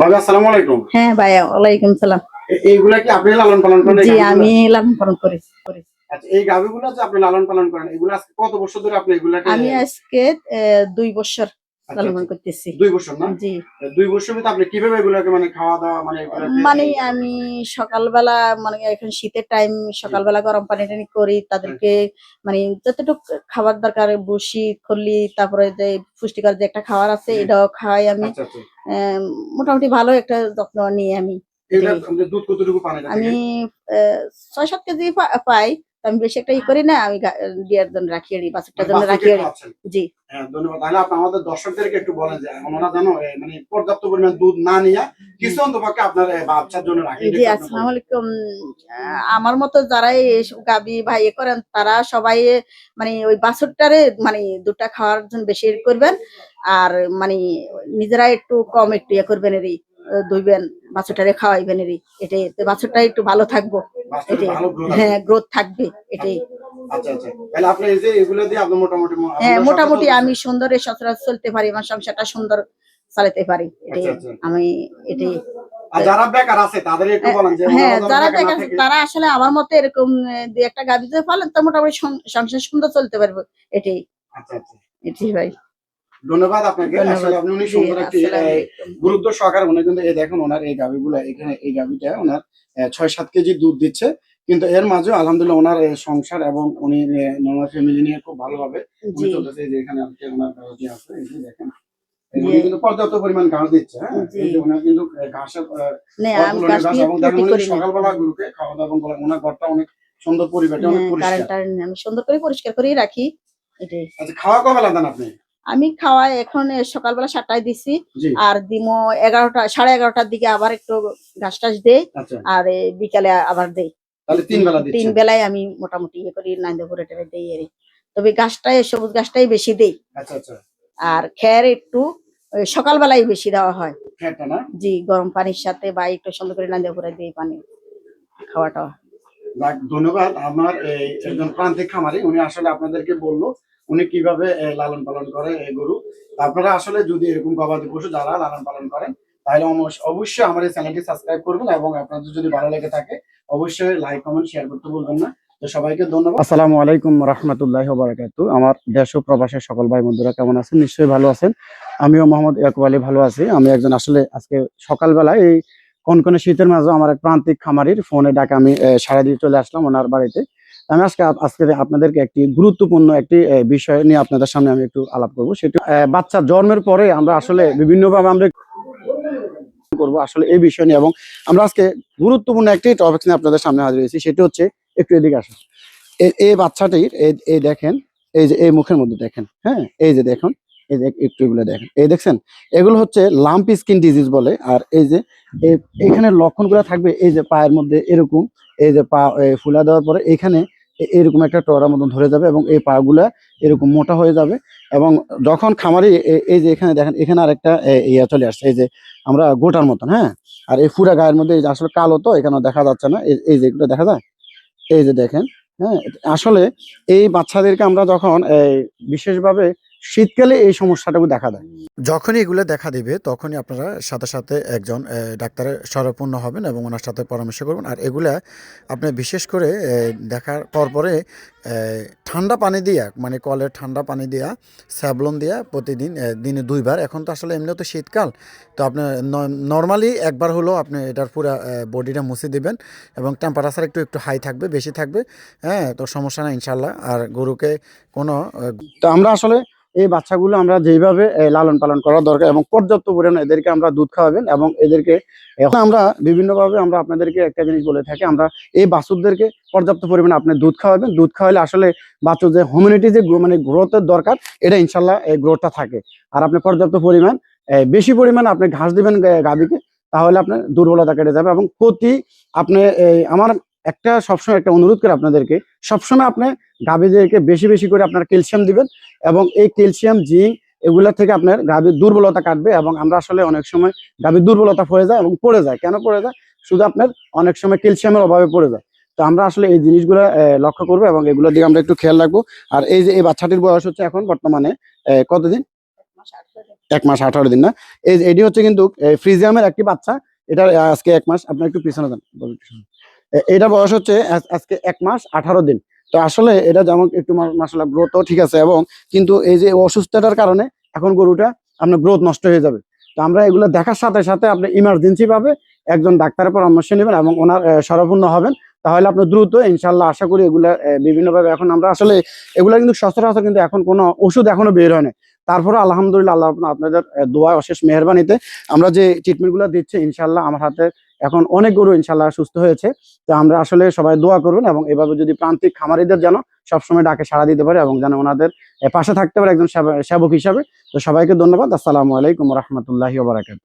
ভাবি আসসালামু আলাইকুম। হ্যাঁ ভাইয়া ওয়ালাইকুম সালাম। এইগুলা কি আপনি লালন পালন করেন? জি আমি লালন পালন করি করি। আচ্ছা এই গাভিগুলো যে আপনি লালন পালন করেন এগুলো আজকে কত বছর ধরে আপনি এগুলাকে আমি আজকে দুই বছর। লালন আচ্ছা, করতেছি। দুই বছর না? জি। দুই বছর ভিতরে আপনি কীভাবে এগুলাকে মানে খাওয়া দাওয়া মানে মানে আমি সকালবেলা মানে এখন শীতের টাইম সকালবেলা গরম পানি টানি করি তাদেরকে মানে যতটুকু খাবার দরকার বসি খল্লি তারপরে যে পুষ্টিকর যে একটা খাবার আছে এটাও খাওয়াই আমি। আচ্ছা আচ্ছা। মোটামুটি ভালো একটা যত্ন নিই আমি। আমি ছয় সাত কেজি পাই। আমি বেশি একটা ই করি না আমি দিয়ার জন্য রাখি আনি বাছুরটার জন্য রাখি। জি। হ্যাঁ ধন্যবাদ। তাহলে আপনি আমাদের দর্শকদেরকে একটু বলেন যে ওনারা জানো মানে পর্যাপ্ত পরিমাণ দুধ না নিয়ে কিছু অন্তপক্ষে আপনার বাচ্চার জন্য রাখি। জি আসসালামু আলাইকুম আহ, আমার মতো যারা গাবি ভাই করেন তারা সবাই মানে ওই বাছুরটারে মানে দুটা খাওয়ার জন্য বেশি করবেন। আর মানে নিজেরা একটু কম একটু ইয়ে করবেন এরই ধুইবেন বাছুরটারে খাওয়াইবেন এরই। এটাই তো বাছুরটা একটু ভালো থাকব। এটাই। হ্যাঁ গ্রোথ থাকবে এটাই। আচ্ছা আচ্ছা। হ্যাঁ মোটামুটি আমি সুন্দর সচরাচর চলতে পারি আমার সংসারটা সুন্দর চালাতে পারি। এটাই আচ্ছা, আচ্ছা। আমি এটাই। যারা বেকার আছে তাদের একটু বলেন যে হ্যাঁ যারা বেকার তারা আসলে আমার মতে এরকম দুই একটা পালেন তো মোটামুটি সংসার সুন্দর চলতে পারবে। এটাই। আচ্ছা আচ্ছা। এটাই ভাই। ধন্যবাদ আপনাকে। আসলে আপনি উনি সুন্দর একটি। গুরুত্ব সহকারে উনি কিন্তু এই দেখুন ওনার এই গাভিগুলো এখানে এই গাভিটা ওনার ছয় সাত কেজি দুধ দিচ্ছে। কিন্তু এর মাঝে আলহামদুলিল্লাহ ওনার সংসার এবং উনি ওনার ফ্যামিলি নিয়ে খুব ভালোভাবে উনি চলতেছে। যে এখানে আজকে ওনার আছে এই যে দেখেন। কিন্তু পর্যাপ্ত পরিমাণ ঘাস দিচ্ছে হ্যাঁ? ওনার কিন্তু ঘাসের আমি অতুলনীয় গাছ ঘাস নিয়ে এবং দেখেন ত্রুটি উনি করি না সকালবেলা গরুকে খাওয়া দাওয়া এবং ওনার ঘরটা অনেক সুন্দর অনেক হ্যাঁ, পরিষ্কার। আমি সুন্দর করে পরিষ্কার করেই রাখি। এটাই। আচ্ছা খাওয়া কবেলা দেন আপনি? আমি খাওয়াই এখন সকালবেলা সাতটায় দিছি। আর দিমো এগারোটা সাড়ে এগারোটার দিকে আবার একটু ঘাস টাস দেই আচ্ছা। আর বিকালে আবার দেই। তিন বেলায় আমি মোটামুটি ইয়ে করি নাইন্দপুরে টেরে দেই এর। তবে গাছটাই সবুজ গাছটাই বেশি দেই। আচ্ছা আচ্ছা। আর খের একটু সকালবেলায় বেশি দেওয়া হয়। জি গরম পানির সাথে বা একটু সুন্দর করে নাইন্দপুরে দিই পানি খাওয়াটা। ধন্যবাদ। আমার এই একজন প্রান্তিক খামারি, উনি আসলে আপনাদেরকে বলল, উনি কীভাবে লালন পালন করে এই গরু। আপনারা আসলে যদি এরকম গবাদি পশু যারা লালন পালন করেন, তাহলে অবশ্যই আমার এই চ্যানেলটি সাবস্ক্রাইব করবেন এবং আপনাদের যদি ভালো লেগে থাকে, অবশ্যই লাইক, কমেন্ট, শেয়ার করতে বলবেন না। তো সবাইকে ধন্যবাদ। আসসালামু আলাইকুম আমার দেশ ও প্রবাসের সকল ভাই বন্ধুরা কেমন আছেন? নিশ্চয়ই ভালো আছেন। আমিও মোহাম্মদ ইয়াকুব আলী ভালো আছি। আমি একজন আসলে আজকে সকালবেলা এই কনকনে শীতের মাঝে আমার এক প্রান্তিক খামারির ফোনে ডাকে আমি সাড়া দিয়ে চলে আসলাম ওনার বাড়িতে। আমি আজকে আজকে আপনাদেরকে একটি গুরুত্বপূর্ণ একটি বিষয় নিয়ে আপনাদের সামনে আমি একটু আলাপ করব। সেটা বাচ্চা জন্মের পরে আমরা আসলে বিভিন্নভাবে আমরা করব আসলে এই বিষয় নিয়ে এবং আমরা আজকে গুরুত্বপূর্ণ একটি টপিক নিয়ে আপনাদের সামনে হাজির হয়েছি। সেটি হচ্ছে একটু এদিকে আসুন। এই বাচ্চাটির এই দেখেন, এই যে এই মুখের মধ্যে দেখেন হ্যাঁ? এই যে দেখুন এই যে একটু এগুলো দেখেন। এই দেখছেন? এগুলো হচ্ছে লাম্প স্কিন ডিজিজ বলে। আর এই যে এখানে লক্ষণগুলো থাকবে, এই যে পায়ের মধ্যে এরকম, এই যে পা ফুলা দেওয়ার পরে এখানে এরকম একটা টরা মতন ধরে যাবে এবং এই পাগুলা এরকম মোটা হয়ে যাবে এবং যখন খামারি এই যে এখানে দেখেন, এখানে আরেকটা ইয়া চলে আসছে, এই যে আমরা গোটার মতন হ্যাঁ? আর এই পুরা গায়ের মধ্যে আসলে কালো তো এখানে দেখা যাচ্ছে না। এই- যে এগুলো দেখা যায়? এই যে দেখেন হ্যাঁ? আসলে এই বাচ্চাদেরকে আমরা যখন বিশেষভাবে শীতকালে এই সমস্যাটাকে দেখা দেয়। যখনই এগুলো দেখা দিবে তখনই আপনারা সাথে সাথে একজন ডাক্তারের শরণাপন্ন হবেন এবং ওনার সাথে পরামর্শ করবেন। আর এগুলা আপনি বিশেষ করে দেখার পর পরে ঠান্ডা পানি দিয়া মানে কলের ঠান্ডা পানি দিয়া স্যাবলন দিয়া প্রতিদিন দিনে দুইবার। এখন তো আসলে এমনিও তো শীতকাল তো আপনি নর্মালি একবার হলেও আপনি এটার পুরো বডিটা মুছে দিবেন এবং টেম্পারেচার একটু একটু হাই থাকবে বেশি থাকবে। হ্যাঁ তো সমস্যা নাই ইনশাল্লাহ আর গরুকে কোনো তো আমরা আসলে এই বাচ্চাগুলো আমরা যেভাবে লালন পালন করা দরকার এবং পর্যাপ্ত পরিমাণে এদেরকে আমরা দুধ খাওয়াবেন এবং এদেরকে, এখন আমরা বিভিন্নভাবে আমরা আপনাদেরকে একটা জিনিস বলে থাকি, আমরা এই বাছুরদেরকে পর্যাপ্ত পরিমাণে আপনি দুধ খাওয়াবেন। দুধ খাওয়ালে আসলে বাচ্চার যে হমিউনিটি যে মানে গ্রোথের দরকার, এটা ইনশাল্লাহ এই গ্রোথটা থাকে। আর আপনি পর্যাপ্ত পরিমাণ বেশি পরিমাণে আপনি ঘাস দিবেন গাভীকে, তাহলে আপনার দুর্বলতা কেটে যাবে এবং প্রতি আপনি আমার একটা সবসময় একটা অনুরোধ করে আপনাদেরকে, সবসময় আপনি গাভীদেরকে বেশি বেশি করে আপনার ক্যালসিয়াম দিবেন এবং এই ক্যালসিয়াম, জিঙ্ক এগুলা থেকে আপনার গাভীর দুর্বলতা কাটবে এবং আমরা আসলে অনেক সময় গাভীর দুর্বলতা হয়ে যায় এবং পড়ে যায়। কেন পড়ে যায়? শুধু আপনার অনেক সময় ক্যালসিয়ামের অভাবে পড়ে যায়। তো আমরা আসলে এই জিনিসগুলো লক্ষ্য করব এবং এগুলোর দিকে আমরা একটু খেয়াল রাখব। আর এই যে এই বাচ্চাটির বয়স হচ্ছে এখন বর্তমানে কতদিন। এক মাস আঠারো দিন না? এই এটি হচ্ছে কিন্তু ফ্রিজিয়ামের একটি বাচ্চা। এটা আজকে এক মাস। আপনার একটু পিছনে যান। বলুন একটু শুনুন। এ- এটার বয়স হচ্ছে আজকে এক মাস, আঠারো দিন। তো আসলে এটা যেমন একটু মাসালা গ্রোথও ঠিক আছে, এবং কিন্তু এই যে অসুস্থতার কারণে এখন গরুটা আপনার গ্রোথ নষ্ট হয়ে যাবে। তো আমরা এগুলো দেখার সাথে সাথে আপনি ইমার্জেন্সি পাবে, একজন ডাক্তারের পরামর্শ নেবেন এবং ওনার শরণাপন্ন হবেন। তাহলে আপনি দ্রুত ইনশাল্লাহ আশা করি এগুলা বিভিন্নভাবে এখন আমরা আসলে এগুলা কিন্তু সচরাচর কিন্তু এখন কোনো ওষুধ এখনও বের হয় তারপরে আলহামদুলিল্লাহ, আল্লাহ আপনাদের দোয়া অশেষ মেহরবানিতে আমরা যে ট্রিটমেন্টগুলো দিচ্ছি ইনশাল্লাহ আমার হাতে এখন অনেক গরু ইনশাল্লাহ সুস্থ হয়েছে। তো আমরা আসলে সবাই দোয়া করুন এবং এভাবে যদি প্রান্তিক খামারিদের যেন সবসময় ডাকে সাড়া দিতে পারে এবং যেন ওনাদের পাশে থাকতে পারে একজন সেবা- সেবক হিসাবে। তো সবাইকে ধন্যবাদ। আসসালামু আলাইকুম রহমতুল্লাহি বারাকাত